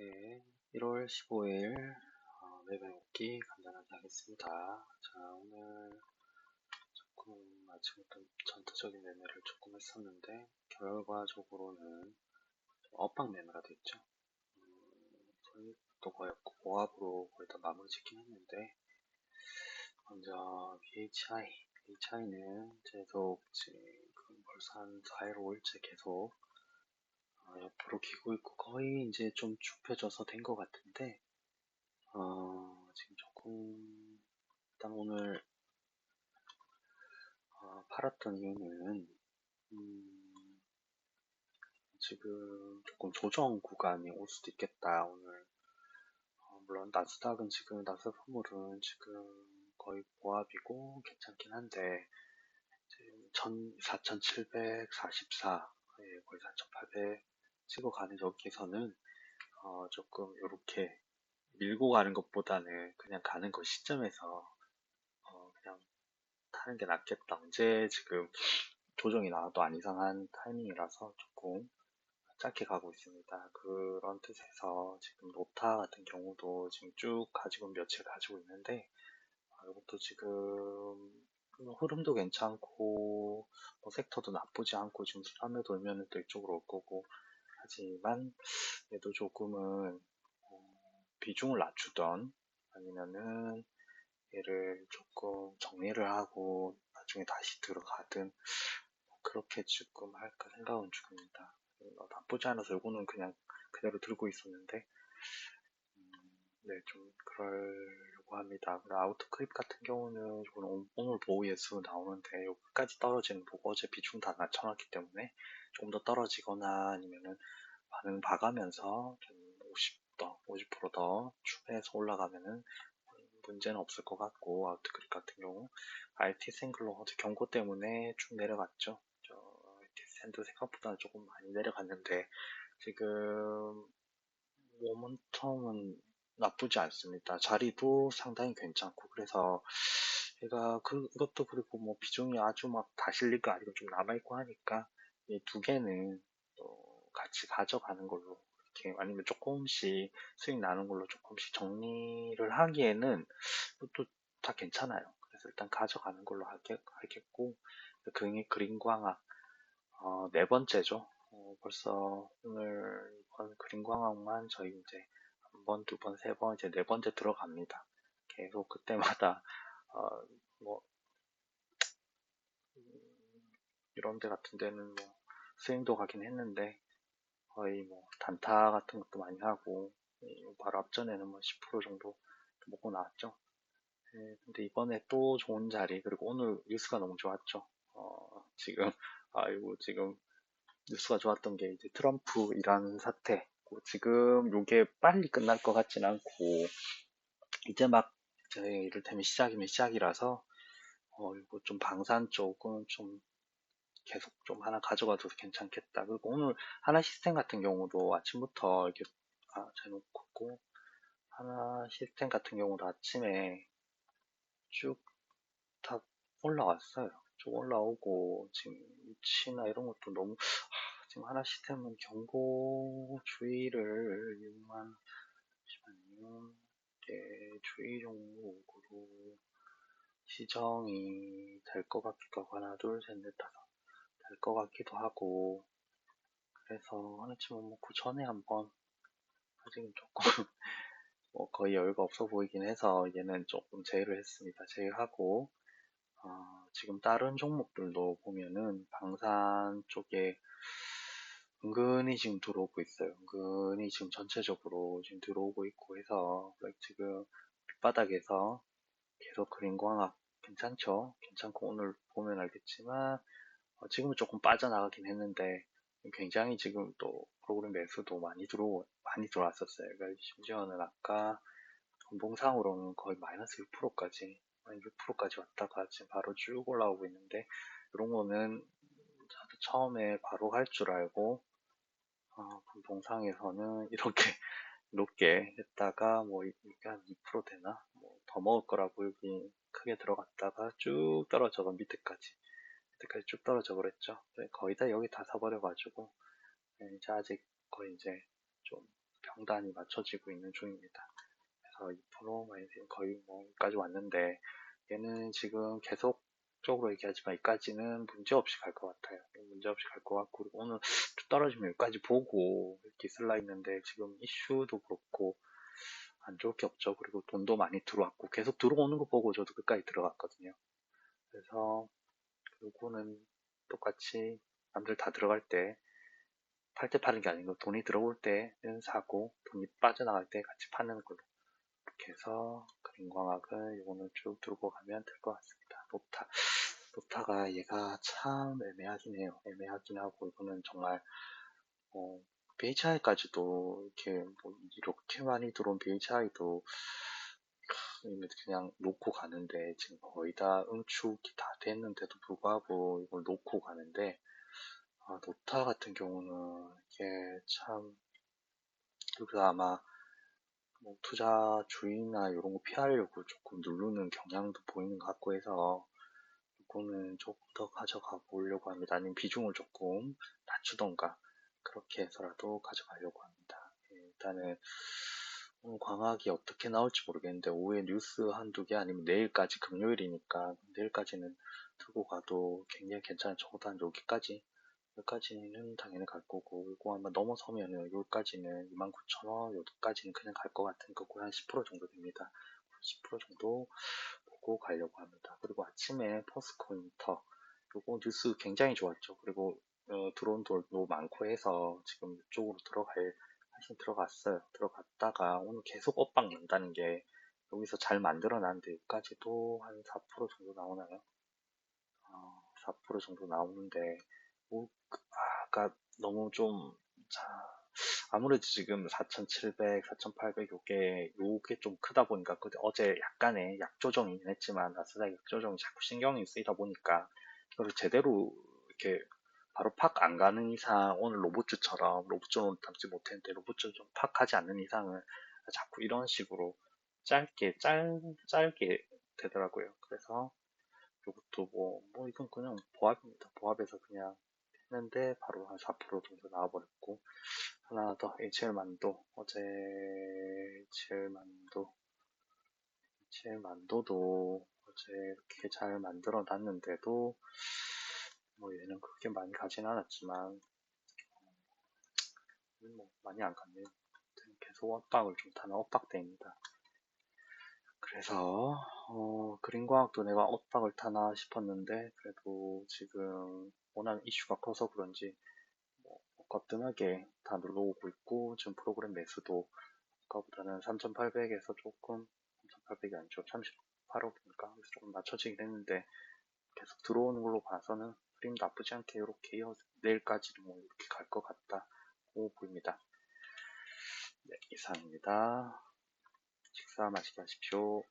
네, 1월 15일 어, 매매먹기 간단하게 하겠습니다. 자, 오늘 조금 아침부터 전투적인 매매를 조금 했었는데 결과적으로는 엇박 매매가 됐죠. 음, 손익도 거의 없고 보합으로 거의 다 마무리 짓긴 했는데 먼저 BHI, BHI는 계속 지금 벌써 한 4일, 5일째 계속 어, 옆으로 기고 있고 거의 이제 좀 좁혀져서 된 것 같은데 어, 지금 조금 일단 오늘 어, 팔았던 이유는 음, 지금 조금 조정 구간이 올 수도 있겠다 오늘. 어, 물론 나스닥은 지금 나스닥 선물은 지금 거의 보합이고 괜찮긴 한데 지금 4,744 예, 거의 4,800 찍어가는 여기서는 어, 조금 이렇게 밀고 가는 것보다는 그냥 가는 것 시점에서 어, 그냥 타는 게 낫겠다. 언제 지금 조정이 나와도 안 이상한 타이밍이라서 조금 짧게 가고 있습니다. 그런 뜻에서 지금 노타 같은 경우도 지금 쭉 가지고 며칠 가지고 있는데 어, 이것도 지금 흐름도 괜찮고 뭐 섹터도 나쁘지 않고 지금 수람에 돌면은 또 이쪽으로 올 거고 하지만 얘도 조금은 어, 비중을 낮추던 아니면은 얘를 조금 정리를 하고 나중에 다시 들어가든 그렇게 조금 할까 생각은 중입니다. 어, 나쁘지 않아서 이거는 그냥 그대로 들고 있었는데 음, 네, 좀 그러려고 합니다. 아우토크립 같은 경우는 오늘 보호 예수 나오는데 여기까지 떨어지는 보고 어제 비중 다 낮춰놨기 때문에 조금 더 떨어지거나 아니면은 반응 봐가면서 좀 50더, 50%더 추가해서 올라가면은 문제는 없을 것 같고 아우트크릭 같은 경우 RT 생글로 어제 경고 때문에 쭉 내려갔죠. 저 RT 샌드 생각보다는 조금 많이 내려갔는데 지금 모멘텀은 나쁘지 않습니다. 자리도 상당히 괜찮고 그래서 제가 그, 그것도 그리고 뭐 비중이 아주 막 다 실릴 거 아니고 좀 남아있고 하니까 이 두 개는 또 같이 가져가는 걸로 이렇게 아니면 조금씩 수익 나는 걸로 조금씩 정리를 하기에는 또 다 괜찮아요. 그래서 일단 가져가는 걸로 하겠고 그린, 그린광학 어, 네 번째죠. 어, 벌써 오늘 이번 그린광학만 저희 이제 한 번, 두 번, 세 번, 이제 네 번째 들어갑니다. 계속 그때마다 어, 뭐 음, 이런 데 같은 데는 뭐 스윙도 가긴 했는데 거의 뭐 단타 같은 것도 많이 하고 바로 앞전에는 뭐 10% 정도 먹고 나왔죠. 네, 근데 이번에 또 좋은 자리 그리고 오늘 뉴스가 너무 좋았죠. 어, 지금 아이고 지금 뉴스가 좋았던 게 이제 트럼프 이란 사태 지금 요게 빨리 끝날 것 같진 않고 이제 막 이를테면 시작이면 시작이라서 어, 이거 좀 방산 쪽은 좀 계속 좀 하나 가져가도 괜찮겠다. 그리고 오늘 하나 시스템 같은 경우도 아침부터 이렇게 아, 재놓고 하나 시스템 같은 경우도 아침에 쭉 다 올라왔어요. 쭉 올라오고 지금 위치나 이런 것도 너무 아, 지금 하나 시스템은 경고 주의를 6만 잠시만요. 네, 주의 종목으로 시정이 될 것 같기도 하고 하나 둘셋넷 다섯 될 것 같기도 하고 그래서 하나쯤은 뭐그 전에 한번 아직은 조금 뭐 거의 여유가 없어 보이긴 해서 얘는 조금 제외를 했습니다. 제외하고 어, 지금 다른 종목들도 보면은 방산 쪽에 은근히 지금 들어오고 있어요. 은근히 지금 전체적으로 지금 들어오고 있고 해서 지금 밑바닥에서 계속 그린광학 괜찮죠? 괜찮고 오늘 보면 알겠지만 어, 지금은 조금 빠져나가긴 했는데 굉장히 지금 또 프로그램 매수도 많이 들어 많이 들어왔었어요. 그러니까 심지어는 아까 연봉상으로는 거의 마이너스 6%까지 6%까지 왔다가 지금 바로 쭉 올라오고 있는데 이런 거는 처음에 바로 할 줄 알고 어, 분봉상에서는 이렇게 높게 했다가 뭐 이게 한 2% 되나 뭐 더 먹을 거라고 여기 크게 들어갔다가 쭉 떨어져서 밑에까지 그때까지 쭉 떨어져 버렸죠. 거의 다 여기 다 사버려 가지고 네, 이제 아직 거의 이제 좀 병단이 맞춰지고 있는 중입니다. 그래서 2% 마이너스 거의 뭐까지 왔는데 얘는 지금 계속 적으로 얘기하지만 여기까지는 문제 없이 갈 것 같아요. 문제 없이 갈 것 같고 오늘 좀 떨어지면 여기까지 보고 이렇게 있을라 했는데 지금 이슈도 그렇고 안 좋을 게 없죠. 그리고 돈도 많이 들어왔고 계속 들어오는 거 보고 저도 끝까지 들어갔거든요. 그래서 요거는 똑같이 남들 다 들어갈 때 팔 때 파는 게 아니고 돈이 들어올 때는 사고 돈이 빠져나갈 때 같이 파는 걸로 이렇게 해서 그림광학을 요거는 쭉 들고 가면 될 것 같습니다. 노타 노타가 얘가 참 애매하긴 해요. 애매하긴 하고 이거는 정말 어, BHI까지도 이렇게 뭐 이렇게 많이 들어온 BHI도 그냥 놓고 가는데 지금 거의 다 응축이 다 됐는데도 불구하고 이걸 놓고 가는데 아, 노타 같은 경우는 이게 참 그래서 아마 뭐 투자 주의나 이런 거 피하려고 조금 누르는 경향도 보이는 것 같고 해서 이거는 조금 더 가져가 보려고 합니다. 아니면 비중을 조금 낮추던가 그렇게 해서라도 가져가려고 합니다. 예, 일단은 오늘 광학이 어떻게 나올지 모르겠는데 오후에 뉴스 한두 개 아니면 내일까지 금요일이니까 내일까지는 들고 가도 굉장히 괜찮은 적어도 한 여기까지 여기까지는 당연히 갈 거고 이거 아마 넘어서면은 여기까지는 29,000원 여기까지는 그냥 갈 것 같은 거고 한 10% 정도 됩니다. 10% 정도 보고 가려고 합니다. 그리고 아침에 포스코 인터 요거 뉴스 굉장히 좋았죠. 그리고 어, 돌도 많고 해서 지금 이쪽으로 들어갈 사실 들어갔어요. 들어갔다가 오늘 계속 엇박 난다는 게 여기서 잘 만들어 놨는데 여기까지도 한 4% 정도 나오나요? 어, 4% 정도 나오는데 뭐, 그, 아, 아까 너무 좀 자, 아무래도 지금 4,700, 4,800 요게 요게 좀 크다 보니까 그 어제 약간의 약조정이긴 했지만 나스닥 약조정이 자꾸 신경이 쓰이다 보니까 이걸 제대로 이렇게 바로 팍 안 가는 이상 오늘 로봇주처럼 로봇주는 담지 못했는데 로봇주 좀 팍 하지 않는 이상은 자꾸 이런 식으로 짧게 짧 짧게 되더라고요. 그래서 이것도 뭐, 뭐 이건 그냥 보합입니다. 보합에서 그냥 했는데 바로 한 4% 정도 나와버렸고 하나 더 HL만도 어제 HL만도 HL만도도 어제 이렇게 잘 만들어 놨는데도 뭐 얘는 그렇게 많이 가진 않았지만 음, 뭐 많이 안 갔네요. 계속 엇박을 좀 타는 엇박대입니다. 그래서 어, 그린과학도 내가 엇박을 타나 싶었는데 그래도 지금 워낙 이슈가 커서 그런지 뭐 거뜬하게 다 눌러오고 있고 지금 프로그램 매수도 아까보다는 3,800에서 조금 3,800이 아니죠 38억이니까 그래서 조금 낮춰지긴 했는데 계속 들어오는 걸로 봐서는 그림 나쁘지 않게 이렇게 내일까지도 뭐 이렇게 갈 것 같다고 보입니다. 네, 이상입니다. 식사 맛있게 하십시오.